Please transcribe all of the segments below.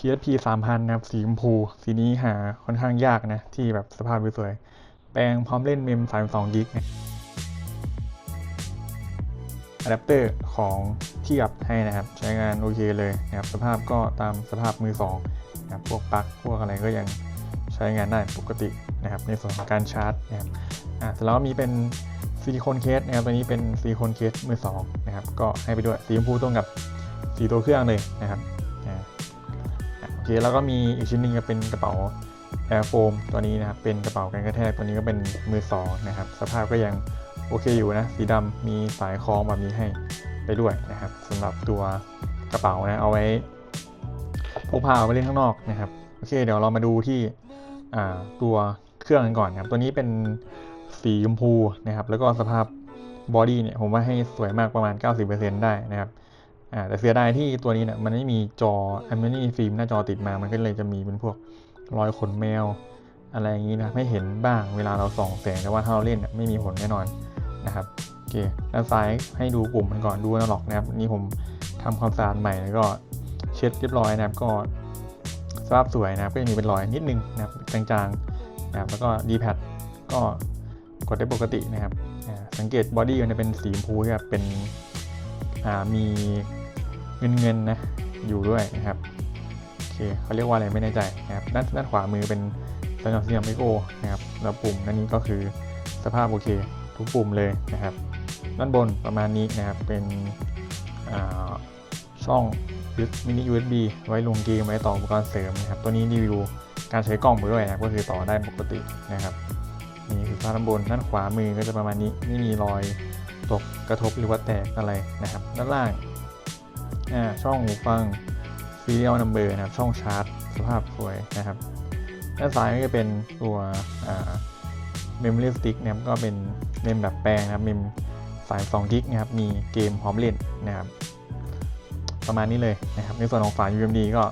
PSP 3000นะครับสีชมพูสีนี้หาค่อนข้างยากนะ ที่แบบสภาพสวยๆแปลงพร้อมเล่นเมม 32กิกนะอะแดปเตอร์ของเทียบให้นะครับ ใช้งานโอเคเลยนะครับสภาพก็ตามสภาพมือสองนะครับพวกปลั๊กพวกอะไรก็ยังใช้งานได้ปกตินะครับ ในส่วนของการชาร์จนะครับอ่าเสร็จแล้วมีเป็นซิลิโคนเคสนะครับตัวนี้เป็นซิลิโคนเคสมือสองนะครับ ก็ให้ไปด้วยสีชมพูตรงกับสีตัวเครื่องเลยนะครับ เคแล้วก็มีอีกชิ้นหนึ่งจะเป็นกระเป๋า Air Foam ตัวนี้นะครับเป็นกระเป๋ากันกระแทกตัวนี้ก็เป็นมือสองนะครับสภาพก็ยังโอเคอยู่นะสีดำมีสายคล้องแบบนี้ให้ไปด้วยนะครับสำหรับตัวกระเป๋านะเอาไว้พกพาเอาไปเล่นข้างนอกนะครับโอเคเดี๋ยวเรามาดูที่ตัวเครื่องกันก่อนนะครับตัวนี้เป็นสีชมพูนะครับแล้วก็สภาพบอดี้เนี่ยผมว่าให้สวยมากประมาณ 90%ได้นะครับ อ่าแต่เสียดายที่ตัวนี้เนี่ยมันไม่มีจอมันไม่มีฟิล์มหน้าจอติดมามันก็เลยจะมีเป็นพวกรอยขนแมว อะไรอย่างนี้นะไม่เห็นบ้างเวลาเราส่องแสงแต่ว่าถ้าเราเล่นเนี่ยไม่มีผลแน่นอนนะครับโอเคด้านซ้ายให้ดูปุ่มมันก่อนดูนะหรอกนะครับนี่ผมทำความสะอาดใหม่แล้วก็เช็ดเรียบร้อยนะครับก็สภาพสวยนะครับก็จะมีเป็นรอยนิดนึงนะครับจางๆนะครับแล้วก็ดีแพดก็กดได้ปกตินะครับ สังเกตบอดี้มันจะเป็นสีชมพูที่แบเป็น มีเงินเงินนะอยู่ด้วยนะครับโอเคเขาเรียกว่าอะไรไม่แน่ใจนะครับด้านด้านขวามือเป็นสัญญาณเสียงไมโอนะครับแล้วปุ่มด้นนี้ก็คือสภาพโอเค ทุกปุ่มเลยนะครับ ด้านบนประมาณนี้นะครับเป็นอ่าช่องมินิ USB ไว้ลงเกมไว้ต่ออุปกรณ์เสริมนะครับ ตัวนี้รีวิวการใช้กล้องไปด้วยนะครับก็คือต่อได้ปกตินะครับนี่คือภาพด้านบนด้านขวามือก็จะประมาณนี้ไม่มีรอย ตกกระทบหรือว่าแตกอะไรนะครับ ด้านล่างอ่าช่องหูฟัง serial number นะครับ ช่องชาร์จ สภาพสวยนะครับ ด้านซ้ายก็จะเป็นตัวอ่า memory stick นะครับ ก็เป็นเมมแบบแปลงนะครับ เมมสาย2กิกนะครับ มีเกมพร้อมเล่นนะครับ ประมาณนี้เลยนะครับ ในส่วนของฝา UMD ก็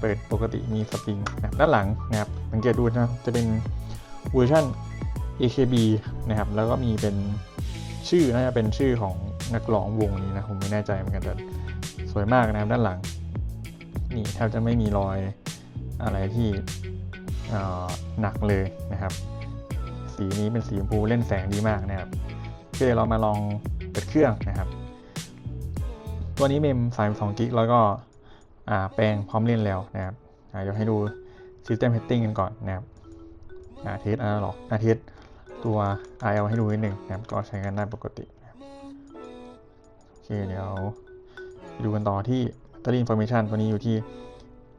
เปิดปกติมีสปริงนะครับ ด้านหลังนะครับ สังเกตดูนะ จะเป็นเวอร์ชัน AKB นะครับ แล้วก็มีเป็น ชื่อน่าจะเป็นชื่อของนักร้องวงนี้นะผมไม่แน่ใจเหมือนกันแต่สวยมากนะครับด้านหลัง นี่แทบจะไม่มีรอยอะไรที่หนักเลยนะครับ สีนี้เป็นสีชมพูเล่นแสงดีมากนะครับโอเคเรามาลองเปิดเครื่องนะครับ ตัวนี้เมม32กิกแล้วก็แปลงพร้อมเล่นแล้วนะครับอ่าเดี๋ยวให้ดู System Setting กันก่อนนะครับอ่าเทสอะไรหรอกอ่าเทส ตัว RL ให้ดูนิดหนึ่งนะครับ ก็ใช้งานได้ปกติโอเคเดี๋ยวไปดูกันต่อที่แบตเตอรี่อินโฟ a t ชันตัวนี้อยู่ที่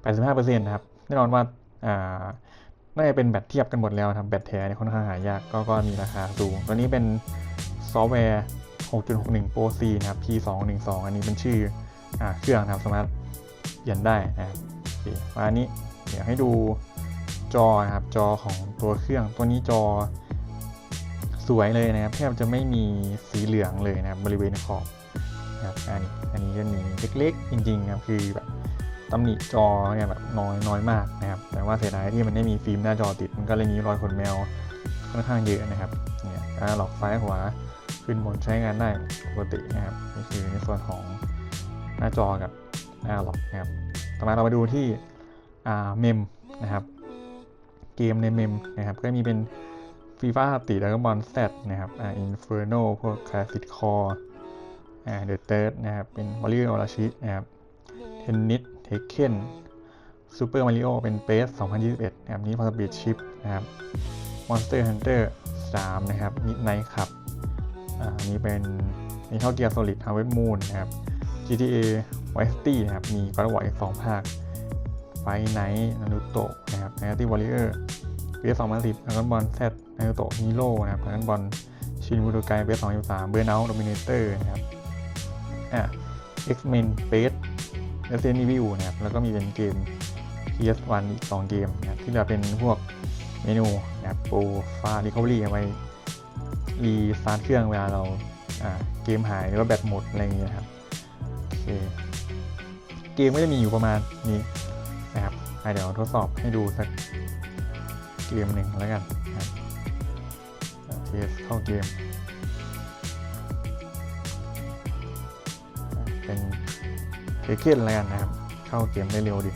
85%นะครับ แน่นอนว่าอ่าน่าจะเป็นแบตเทียบกันหมดแล้วนะครับแบตแท้เนี่ยค่อนข้างหายากก็ก็มีราคาสูง ตัวนี้เป็นซอฟต์แวร์ 6.61 Pro C นะครับ P212 อันนี้เป็นชื่ออาเครื่องนะครับสามารถเปลี่ยนได้นะครับโอเคมาอันนี้เดี๋ยวให้ดูจอนะครับจอของตัวเครื่องตัวนี้จอ สวยเลยนะครับแทบจะไม่มีสีเหลืองเลยนะครับบริเวณขอบนะครับอันนี้อันนี้จะมีเล็กๆจริงๆครับคือแบบตำหนิจอเนี่ยแบบน้อยน้อยมากนะครับ แต่ว่าเสียดายที่มันไม่มีฟิล์มหน้าจอติดมันก็เลยมีรอยขนแมวค่อนข้างเยอะนะครับเนี่ยกาหลอกซ้ายขวาขึ้นบนใช้งานได้ปกตินะครับนี่คือในส่วนของหน้าจอกับหน้าหลอกนะครับต่อมาเรามาดูที่อ่าเมมนะครับ เกมในเมมนะครับก็มีเป็น ฟีฟ่าติแล้วก็บอลแซดนะครับอ่าอินเฟอร์โนพวกคลาสสิกคอร์อ่าเดอะเติร์ดนะครับ เป็นมาริโอราชินะครับเทนนิสเทคเคนซูเปอร์มาริโอเป็นเปส2021นะครับนี้พอสปีดชิปนะครับมอนสเตอร์ฮันเตอร์3นะครับมิดไนท์ครับอ่านี่เป็นมีเท่าเกียร์โซลิดฮาวเวอร์ดมูนนะครับ GTA Vice City นะครับ มีก็ระหว่างสองภาคไฟไนท์นารูโตะนะครับน a ตี้วอริเออร์เปส2010แล้วก็บอลแซดนารูโตะฮีโร่นะครับแล้วก็บอลชินบูโดไกเปส2013เบอร์นเอาท์โดมิเนเตอร์นะครับอะ X-Men Space Resident Evil นะครับแล้วก็มีเป็นเกม PS1 อีก2เกมนะครับที่จะเป็นพวกเมนูนะครับโปรฟา Recovery เอาไว้รีสตาร์ทเครื่องเวลาเราอ่าเกมหายหรือว่าแบตหมดอะไรอย่างเงี้ยครับโอเคเกมก็จะมีอยู่ประมาณนี้นะครับเดี๋ยวทดสอบให้ดูสัก เกมหนึ่งแล้วกันครับเทสเข้าเกม เป็นเทเคนอะไรกันนะครับ เข้าเกมได้เร็วดี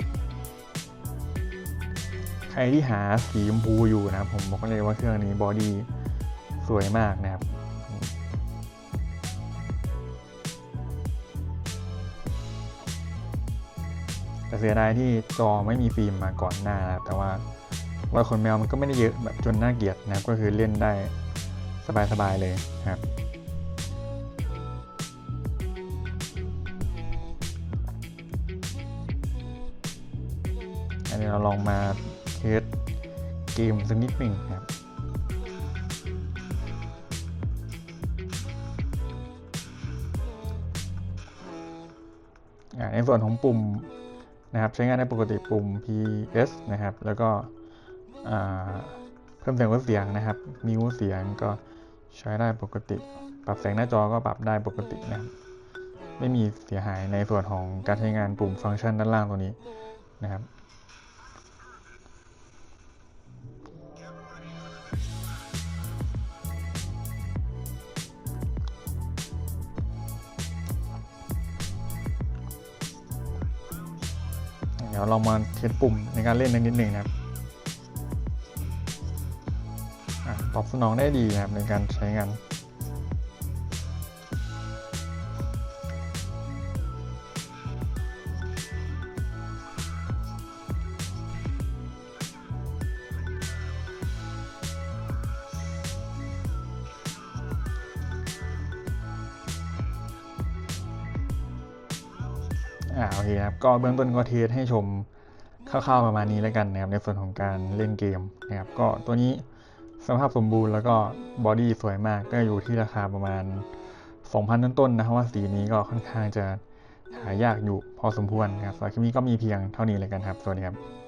รที่หาสีชมพูอยู่นะครับผมบอกเลยว่าเครื่องนี้บอดี้สวยมากนะครับแต่เสียดายที่จอไม่มีฟิล์มมาก่อนหน้านะครับแต่ว่า รอยขนแมวมันก็ไม่ได้เยอะแบบจนน่าเกลียดนะครับ ก็คือเล่นได้สบายๆเลยครับอันนี้เราลองมาเทสเกมสักนิดหนึ่งครับอ่าในส่วนของปุ่มนะครับใช้งานได้ปกติปุ่ม PS นะครับ แล้วก็ เพิ่มเสียงลดเสียงนะครับมิวเสียงก็ใช้ได้ปกติ ปรับแสงหน้าจอก็ปรับได้ปกตินะครับ ไม่มีเสียหายในส่วนของการใช้งานปุ่มฟังก์ชันด้านล่างตัวนี้นะครับเดี๋ยวเรามาเทสปุ่มในการเล่นนิดหนึ่งนะครับ ตอบสนองได้ดีนะครับในการใช้งานอ่าโอเคครับก็เบื้องต้นก็เทสให้ชมคร่าวๆประมาณนี้แล้วกันนะครับในส่วนของการเล่นเกมนะครับก็ตัวนี้ สภาพสมบูรณ์แล้วก็บอดี้สวยมากก็อยู่ที่ราคาประมาณ 2,000 ต้นๆนะครับว่าสีนี้ก็ค่อนข้างจะหายากอยู่พอสมควรนะครับสำหรับคลิปนี้ก็มีเพียงเท่านี้เลยกันครับ สวัสดีครับ